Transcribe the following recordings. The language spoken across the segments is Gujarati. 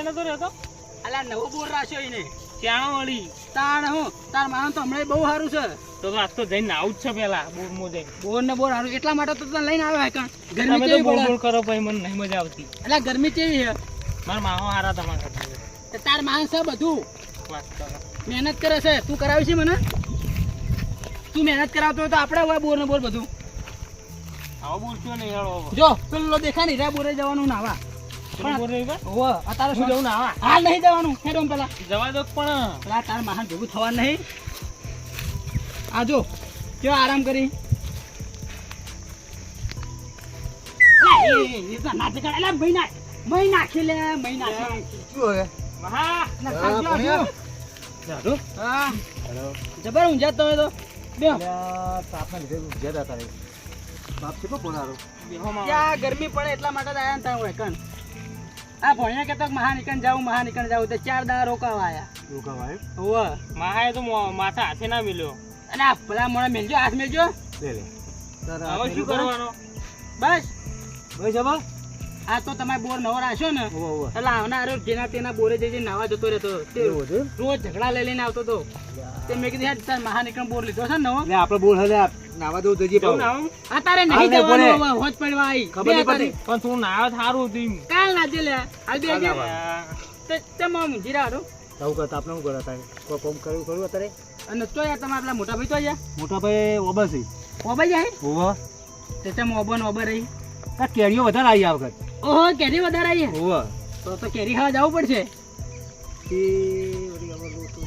એ તો રહેતો. અલા નવો બોર રાખ્યો એને. ક્યાં વળી. તાણ હું તાર માણસ તો હમણાં બહુ સારું છે. તો આજ તો જઈને આવું જ છે પેલા બોર મો જઈને. બોર ને બોર સારું એટલા માટે તો તને લઈને આવ્યો હે કારણ ગરમી કેવી બોલ બોલ કરો પછી મને નહીં મજા આવતી. એટલે ગરમી કેવી છે? મારા માહો હારા તમારા તાર માણસ છે બધું. મહેનત કરે છે. તું કરાવી છે મને? તું મહેનત કરાવતો હોય તો આપણે હોય બોર ને બોર બધું. આવો બોલશો નહીં જો પેલો દેખા નહીં રે બોરે જવાનું નાવા અત્યારે શું જવું ના હાલ નહીં જવાનું હેડો પેલા. જવા દો પણ. પેલા તાર મહાન ભેગું થવાનું નહીં. આ કેવો આરામ કરી. જબર ઊંઝા તમે તો. ગરમી પડે એટલા માટે આયા ને ત્યાં હોય કણ. આ ભણ્યા કહેતા કે મહાનિકન મહા મહાનિકન જાવ તો ચાર દા રોકાવા આયા. હોવે. મહાએ તો માથા હાથે ના મિલ્યો. અને આ પેલા મને મેલજો હાથ મેલજો. હવે શું કરવાનો? બસ. આ તો તમારે બોર નવો રાખ્યો ને એટલે આવનારો જેના તેના બોરે જઈ નાવા જતો રહેતો તે રોજ ઝઘડા લઈ લઈને આવતો તો. તે મેં કીધું યાર તાર મહાનિકન બોર લીધો છે ને નવો. આપણે બોલ હલે નાવા દઉં જઈએ પાવ ના આવું? નહીં જવાનું હવે, હોજ પડવા આવી. ખબર નહીં પણ તું નાવ થારું એમ. કાલ નાચે લે. હાલ બે જે. નાવા. તે- તે માં ઊંઘી રહ્યા આવું કરતા આપણે શું કરતા કોઈ કોમ કર્યું કર્યું અત્યારે? અને તો યાર તમારા પેલા મોટા ભાઈ તો આયા? મોટા ભાઈ ઓબર છે. ઓબાઈ જાય ઓવા તે તમ ઓબો ને રહી. આ કેરીઓ વધારે આવી આ વખત. ઓહો કેરી વધારે આવી. ઓવા તો તો કેરી હા જવું પડશે. એ તો-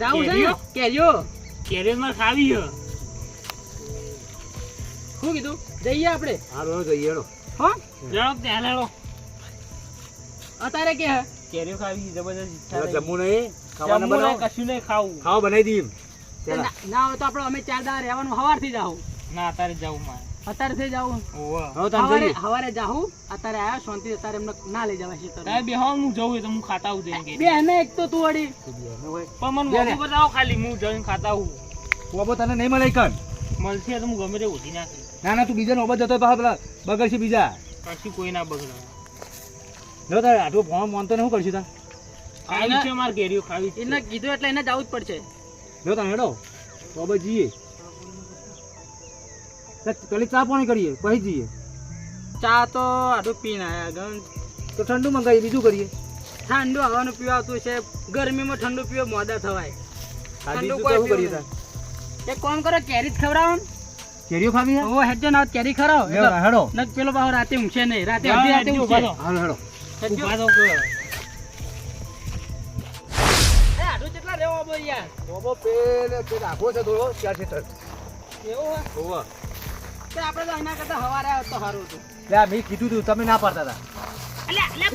જાવું છે કેરીઓ? કેરીઓ. કેરીઓમાં ખાવી છે. શું કીધું? જઈએ આપણે? હારું જઈએ હેડો. હો? ત્યાં લેડો. અત્યારે કે હે? કેરીઓ ખાવી જબરજસ્ત ઈચ્છા. જમવું નહીં ખાવાનું બનાવો. કશું નહીં ખાવું. ખાવ બનાવી દઈએ ના હોય તો આપણે અમે ચાર દાડા રહેવાનું હવારથી જાવ ના અત્યારે જવું મારે. અત્યારે થઈ જાવું હવારે જાઉં હવારે જાવું અત્યારે આવ્યા શાંતિ અત્યારે એમને ના લઈ જવા છે બે બેહો, હું જવું તો હું ખાતા આવું જઈને બે કેરી. એક તો તું વળી. પણ મને બે બતાવો ખાલી હું જઈને ખાતા આવું. ઓબો તને નહીં મળે કન મળશે તો હું ગમે તે નાખી ના ના તું બીજા નોબત જતો પાછા પેલા બગડશે બીજા. કશું કોઈ ના બગડે. જો તારે આટલું ફોન મોનતો તો શું કરશું તાર? ખાવી છે મારે કેરીઓ ખાવી છે. એને કીધું એટલે એને જવું જ પડશે. જો તમે હેડો. ઓબો જઈએ. પેલી ચા પાણી કરીએ પછી જઈએ. ચા તો આટલું પીને ના ગણ. તો ઠંડુ મંગાવીએ બીજું કરીએ. ઠંડુ હવાનું પીવાતું છે. ગરમીમાં ઠંડુ પીવો મોડા થવાય. ઠંડુ કોઈ કરીએ એક કામ કરો કેરી જ ખવડાવો ને. કેરીઓ ખાવી હે ઓ હેડજો ના કેરી ખરો. હેડો હેડો. નક પેલો બાહો રાતે ઊંઘશે નહીં. રાતે અડધી રાતે ઊંઘશે. હાલો હેડો. ઊભા દો કે. એ આડું કેટલા રહેવો આબો યાર? ઓબો પેલે તે રાખો છે થોડો ચાર છે તર એવું હોય? ઓવા તે આપણે તો એના કરતા હવારે આવ્યો તો સારું હતું. લે મેં કીધું તું તમે ના પાડતા હતા. લે લે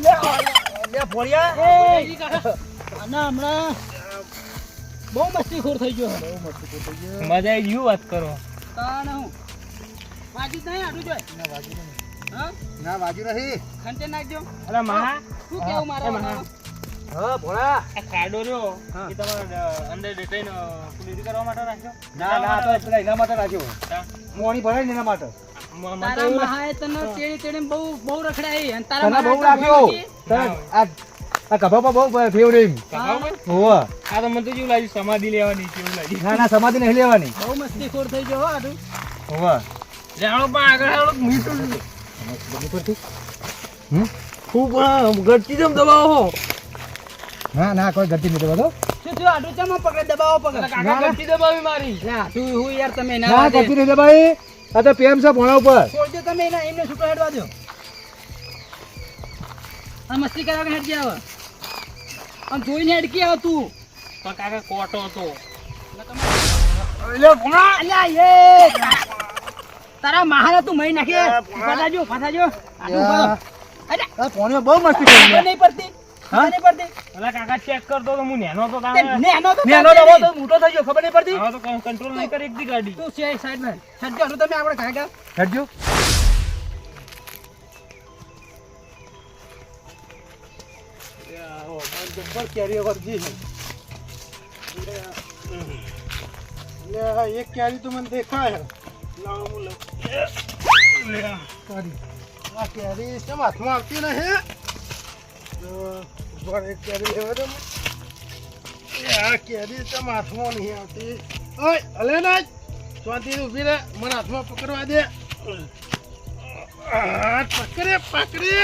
લે ફોડિયા એ. આના હમણાં બહુ મસ્તીખોર થઈ ગયો. છે. મજા આવી ગયું વાત કરો. તાણ હું. વાજી નહીં આડું જોઈ હા? ના વાજી નહીં. ખંચે નાખજો. અરે મા શું કેવું મારા એ મહા. હા ભોળા. આ કાર્ડો રહ્યો. એ તમારે અંદર ડેટાઈને પૂરી કરવા માટે રાખ્યો? ના ના તો પેલા એના માટે રાખ્યો મોણી ભરાય ને એના માટે. મ- તારા મહાએ તને તેડી બહુ બહુ રખડાય અને તારા બહુ રાખ્યો. આ આ કભા બહુ ફેવરે એમ હોવા. આ તો મને તો જેવું લાગ્યું સમાધિ લેવાની એવું લાગ્યું. ના ના સમાધિ નહીં લેવાની. બહુ મસ્તીખોર થઈ ગયો હો હોવા. જાણો પણ આગળ હાલો મીઠું ખૂબ ગટકી જેમ દબાવો ના ના કોઈ ગટકી નહીં દબાવો શું થયું? આડું ચામાં પકડે દબાવો પકડ. કાકા. દબાવી મારી. ના તું હું યાર તમે ના ના. ગટકી નહીં દબાવી. આ તો પેમ છે ભોણા ઉપર. છોડજો તમે એના એમને છૂટો હેડવા દો. આ મસ્તી કરવા હેડ આવે. આમ જોઈને અડકી આવતું પણ કાકા કોટો હતો. અલ્યા એ. તારા મહારા તું મહી નાખે. ફસાજો ફસાજો આ બહુ મસ્તી કરી નહીં પડતી. ખબર નહીં પડતી. કાકા ચેક કરતો તો હું નેનો તો તો. તો મોટો થઈ ગયો ખબર નહીં પડતી? તો કંટ્રોલ નહીં કરી એકદી ગાડી. તું છે સાઈડમાં. સજ્જો તમે આપણે કાકા? હેડજો જબ્બર કેરીઓ છે એક કેરી તો મને દેખાય આ કેરી કેમ હાથમાં આવતી નહીં ઉપર એક કેરી લેવા દે. આ કેરી તો હાથમાં નહીં આવતી ઓય હલે ના શાંતિથી ઊભી રે મને હાથમાં પકડવા દે. પકડે પકડે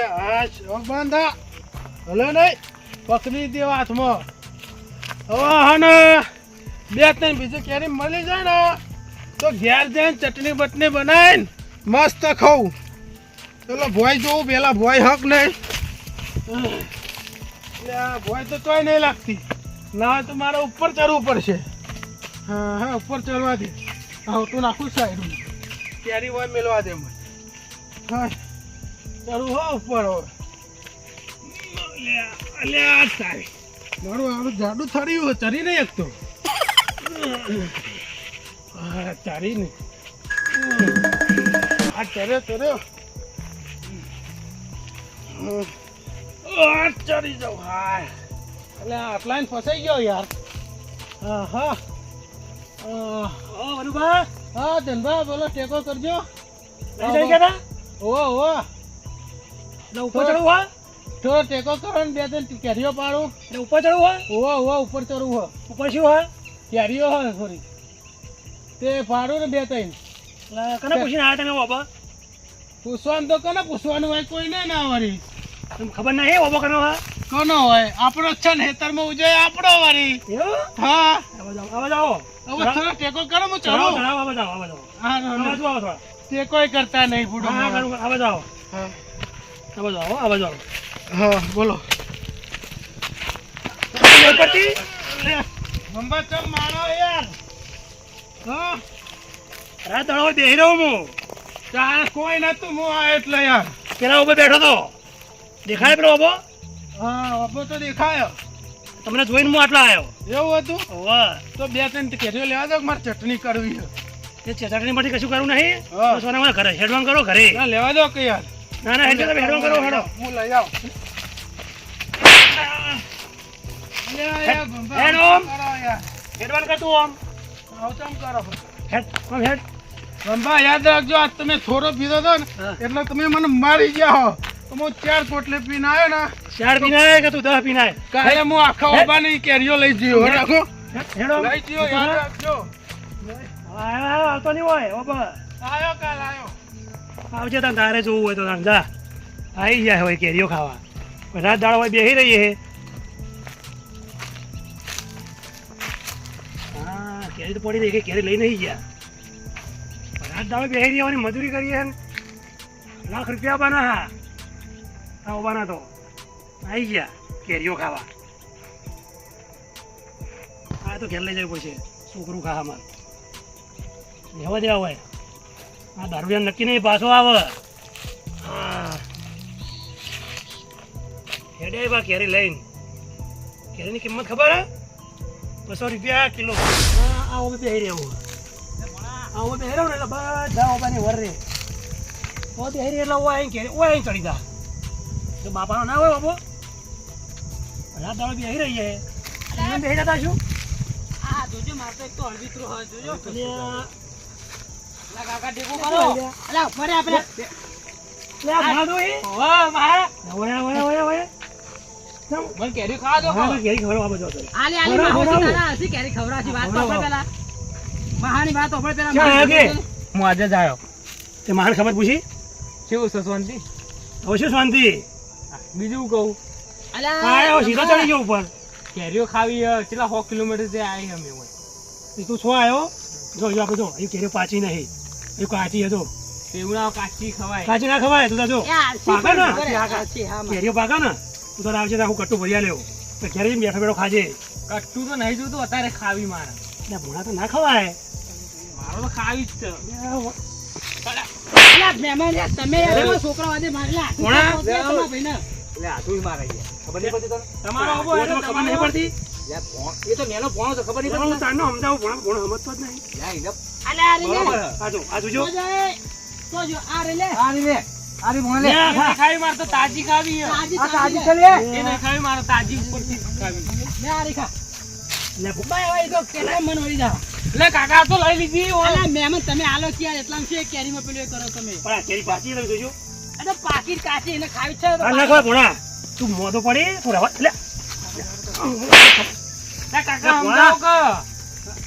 આ શોખ બાંધા હલે નહીં, પકડી દે હાથમાં. હવે હા બે ત્રણ બીજું કેરી મળી જાય ને, તો ઘેર જઈને ચટણી બટણી બનાવીને મસ્ત ખાઉં. પેલો ભોય જોઉં, પેલા ભોય હક નહીં. એટલે ભોય તો તોય નહીં લાગતી. ના હોય તો મારે ઉપર ચડવું પડશે. હા હા, ઉપર ચડવા દે હા તું નાખું સાઈડ કેરી હોય મેળવા દે મને. હા. હો ઉપર હવે અલ્યા, તારી. મારું આનું જાડું થયું ચરી નહીં એકતો હા ચારી ને આ ચર્યો ચર્યો ચડી જાઉં હાય એટલે આટલા ફસાઈ ગયો યાર. હા હા હા ઓ વરુભા. હા ધનભા બોલો ટેકો કરજો. લઈ જઈ ઉપર ચડવું હોય? ટેકો કરો ને બે ત્રણ કેરીઓ પાડું. એટલે ઉપર ચડવું હોય? ઓ ઓ ઉપર ચડવું હો ઉપર શું હોય? કેરીઓ હોય થોડી. તે પાડું ને બે ત્રણ. કને પૂછીને આવ્યા તમે બાબા પૂછવાનું તો કોને પૂછવાનું હોય? કોઈને ના વળી. તમને ખબર નહીં બાબા કનો હોય? કોનો હોય? આપણો છે ને હેતરમાં ઉજય આપણો વળી. હા. આવા જાઓ હવે થોડો ટેકો કરો હું ચડો આવા જાઓ આવા જાઓ. હા આવા ના, ના. જાઓ. થોડા ટેકોય કરતા નહીં બુડો આવા જાઓ. હા. આવા જાઓ આવા. આવો હા બોલો. મારો યાર. હા. રાત દડો બેહી રહ્યો હું ત્યાં કોઈ નતું હું આ એટલે યાર. પેલા ઉપર બેઠો તો. દેખાય પેલો બાબો હા તો દેખાયો. તમને જોઈને હું આટલા આવ્યો એવું હતું? વાહ તો બે ત્રણ કેરીઓ લેવા દો મારે ચટણી કરવી છે? એ ચટણી પરથી કશું કરવું નહીં. બસ મને ઘરે હેડવાન કરો ઘરે. ના લેવા દો કે યાર. ના ના હેડવાન હેડો કરો હેડો. હું લઈ આવ. હેડ ઓમ. હેડવાન કર તું આમ કરો. હેડ આમ હેડ. બંબા યાદ રાખજો આજ તમે થોડો પીધો હતો ને એટલે તમે મને મારી ગયા હો. તો હું ચાર પોટલે પીને આવ્યો ને. ચાર પીનાય કે તું દસ પીનાય કાલે હું આખા? ઓબાની કેરીઓ લઈ જયો? રાખો. હેડો લઈ જયો યાદ રાખજો. આવતો નહીં હોય બાપા આયો કાલ આયો આવજે તને, તારે જોવું હોય તો તને, જા. આવી જાય હોય કેરીઓ ખાવા. બધા દાળ હોય બેસી રહીએ હે. હા, કેરી તો પડી રહી કેરી લઈ નહીં ગયા. બધા દાળ બેસી રહેવાની મજૂરી કરીએ ને. લાખ રૂપિયા આપવાના હા. આ ઉભાના તો. આવી ગયા કેરીઓ ખાવા. આ તો ઘેર લઈ જાય પડશે. છોકરું ખાવામાં લેવા દેવા હોય. આ દારૂડિયા નક્કી નહીં પાછો આવે. હા. હેડે આવ્યા કેરી લઈને. કેરીની કિંમત ખબર હે? બસો રૂપિયા કિલો. હા બે પહેરી આવો ઓબે પહેર્યો ને એટલે બધા ઓબાની વર રે. ઓ પહેરી એટલે ઓ અહીં કેરી ઓ અહીં ચડી જા. તો બાપાનો ના હોય બાબો રાત દાડો બેહી રહી છે બેહી જતા શું? આ જોજો મારે તો એક તો અળવિતરું હોય જોજો. હું આજે જ તે મારે ખબર પૂછી કેવું છે શાંતિ હવે શું શાંતિ બીજું કહું ચડી ગયો ઉપર કેરીઓ ખાવી કેટલા સો કિલોમીટરથી આવી અમે તું છો આવ્યો જો આપણે એ કેરીઓ પાછી નહીં એ કાચી હતો. એવું ના કાચી ખવાય. કાચી ના ખવાય તું જો પાકા ને. કેરીઓ પાકા ને. તું તારે આવજે આખું કટ્ટું ભર્યા લેવો તો ઘેરે જઈને બેઠો બેઠો ખાજે. કટ્ટું તો નહીં જોતું અત્યારે ખાવી મારે. એટલે ભૂણા તો ના ખવાય. મારો તો ખાવી જ છે. તમારો ખબર નહીં પડતી? તને તમારો અબો એટલે ખબર નહીં પડતી એ તો નેનો પોણો તો ખબર હું તારનો સમજાવું ભૂણા ભૂણા સમજતો જ નહીં. અલા આ લે. આ જો આ જોજો. તો જો આ લે. આરી લે. આરી મોને લે, હા. ખાવી તો તાજી ખાવી આ તાજી તાજી છે લે. એ નહીં ખાવી મારે તાજી ઉપરથી ખાવી લે આ રે લે બાય ભાઈ તો કેલા મન વળી જા લે કાકા તો લઈ લીધી ઓય. અલા તમે આલો ક્યાં? એટલા છે કેરીમાં પેલું કરો તમે? પણ આ કેરી પાછી જોજો. અરે પાકીટ કાચી એને ખાવી છે તો ના ખબર તું મોઢો પડી લે. ના,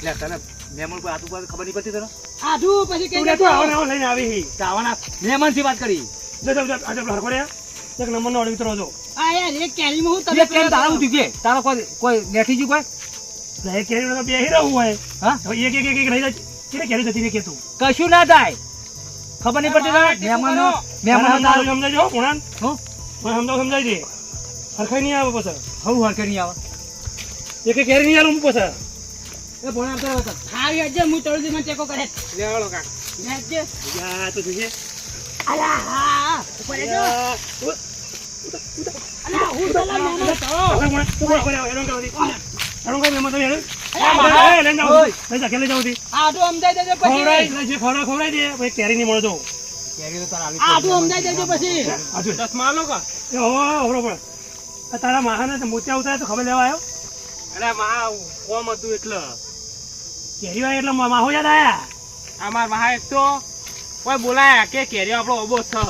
લે ને હી. વાત કરી જો રે એક હું એ કેમ તારું બેઠી કોઈ એ કેરી હા એક એક એક એક રહી જાય કેરી જતી રહી કે તું કશું ના થાય ખબર નહીં પડતી મહેમાન મહેમાન સમજાજો હો હું મને સમજાવ દે હરખાઈ નહીં આવે પછી હવું હરખાઈ નહીં આવે એક કેરી નહીં આલું પછી એ ભણા તો ખાવી હજે હું તળજી મને ચેકો કરે લેવાડો કા લેજે. યા તો જોઈએ અલા હા ઉપર જો અલા હું હતો. તું દે. હેરાન કરવા તો એ. લઈ જા, ઘેર લઈ તી. સમજાઈ દેજો ખવડાય, પછી લઈ જે દે. પછી કેરી નહીં મળે તો. કેરી તો તારા આધુ સમજાઈ દેજો પછી આ જો. ચશ્મા લો કા એ હો, હોભળો પણ. તારા માહાને તો મોતિયા ઉતારે તો ખબર લેવા આવ્યો અરે મહા કોમ હતું એટલે. કેરી એટલે માહો યાદ આયા? અમાર મહા એક તો કોઈ બોલાયા કે કેરીઓ આપણો ઓબો છે.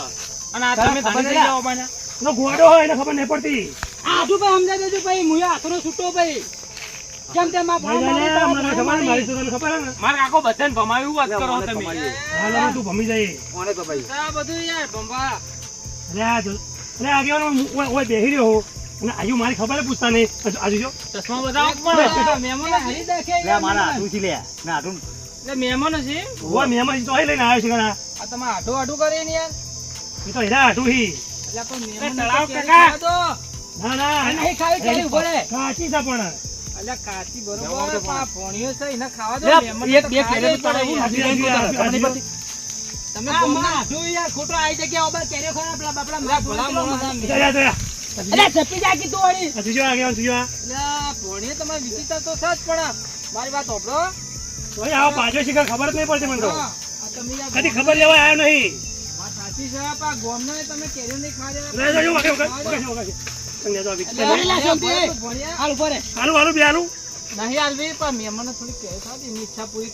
અને આ તમે ખબર થઈ જાઓ બાને એનો ગોડો હોય એને ખબર નહીં પડતી. આધુ ભાઈ સમજાઈ દેજો ભાઈ હું હાથનો છૂટો ભાઈ. કેમ તેમ આ ભાવ મારી તો ખબર તો ને મારા કાકો બધાને ભમાયું વાત કરો મને તમે? ભમાયું. તું ભમી જાય. કોને તો ભાઈ? આ બધું યાર ભંભા અરે આ જો અરે આગેવાનો હું ઓય- ઓય બેહી રહ્યો આજુ મારી ખબર પૂછતા નહીં. આજુ- જો. ચશ્મા બતાવો પણ મહેમાનો હારી દેખે લે મારા હાથું થી લે. ના હાથું એટલે મહેમાનો છે? ઓય મહેમાન તો અહીં લઈને આવ્યો છે ઘણા. આ તમે આઢું આઢું કરે ને યાર. એ તો હીરા હાટું હી. એટલે પણ એ મહેમાનને તળાવ કાકા. ના ના નહીં ખાવી કેરી ઊભો કાચી છે પણ. અલ્યા કાચી બરોબર પા પોણીઓ છે એને ખાવા દો લે, મહેમાનને એક બે કેરી પડે. તમે કોના આઢું યાર ખોટો આઈ જગ્યા ઉપર કેરીઓ ખરાબ બાપડા મારા ભોળા મોણા જપી જા કીધું વળી. તમારે વિચિત્ર તો પણ મારી વાત આવો પાછો શિકાર ખબર જ નહીં પડતી મને તો. હા, આ તમે યાર કદી ખબર લેવા આવ્યો નહીં. વાત સાચી છે પણ આ તમે કેરીઓ નહીં ખાવા જો હાલ. હાલું હાલું બે હાલું. પણ થોડી કેરી એની ઈચ્છા પૂરી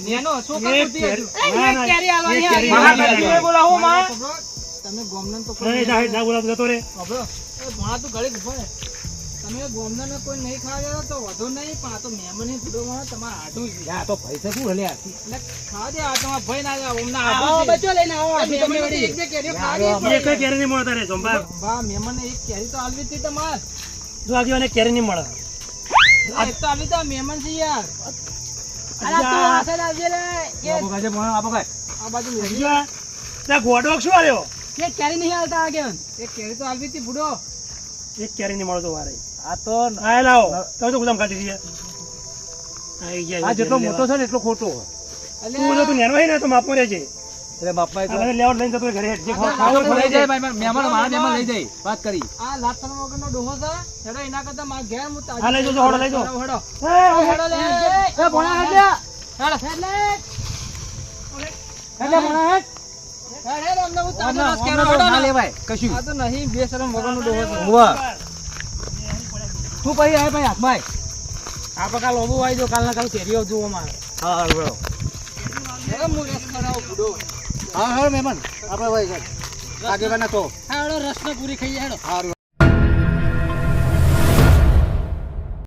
નેનો. બોલાવો. તમે ગોમનો તો કોઈ નહીં, ના, ના બોલાવ જતો રે હોભળો. એ ભણા તો ઘડીક ઊભો રહે. તમે ગોમનાને કોઈ નહીં ખાવા તો વધુ નહીં પણ આ તો મહેમાનની ભૂડો માં તમારે આટું જ છે. આ તો પૈસા શું હલે એટલે ખાવા દે આ તમારા ભાઈ ના જાય ઓમના આવો છે. લઈને આવો તમે એક બે કેરી ખાવા દે. એ કઈ કેરી નહીં મળતા રે સોમવાર બા મહેમાનને એક કેરી તો આલવી હતી તમાર જો આગેવાને કેરી નહીં મળે આ એક તો આલવી તો મહેમાન છે યાર અલા તું આ આવજે લે આ બાજુ આ, ત્યાં ગોડો શું આવ્યો એક કેરી નહીં હાલતા આગે. એક કેરી તો આલવી હતી બુડો એક કેરી નહીં મળતો મારે. આ તો આ લાવો. તમે તો ગુદામ કાઢી છીએ આ જેટલો મોટો છે ને એટલો ખોટો. તું બોલો તું નેનો હોય ને તો માપમાં રહેજે. એટલે બાપા બધા લેવડ લઈને તો ઘરે. જે ખાવ- ખાવું લઈ જાય ભાઈ મહેમાન મારા મહેમાન લઈ જાય. વાત કરી. આ લાતણ વગરનો ડોહો છે. હેડો એના કરતા મારા ઘેર હું તાજી લઈ જજો, હોડો લઈ જો હેડો. એ, હોડો લે. એ ભણા હેડ હેડ હેડો, હેડ હેડ. તો પછી આય ભાઈ. હાથમાં. આ પકા લોબો આવી જો કાલના કાલ કેરીઓ જુઓ મારે હા હા હું મહેમાન. આપણે ભાઈ આગેવાના તો હેડો, રસને પૂરી ખાઈ હેડો. હારું.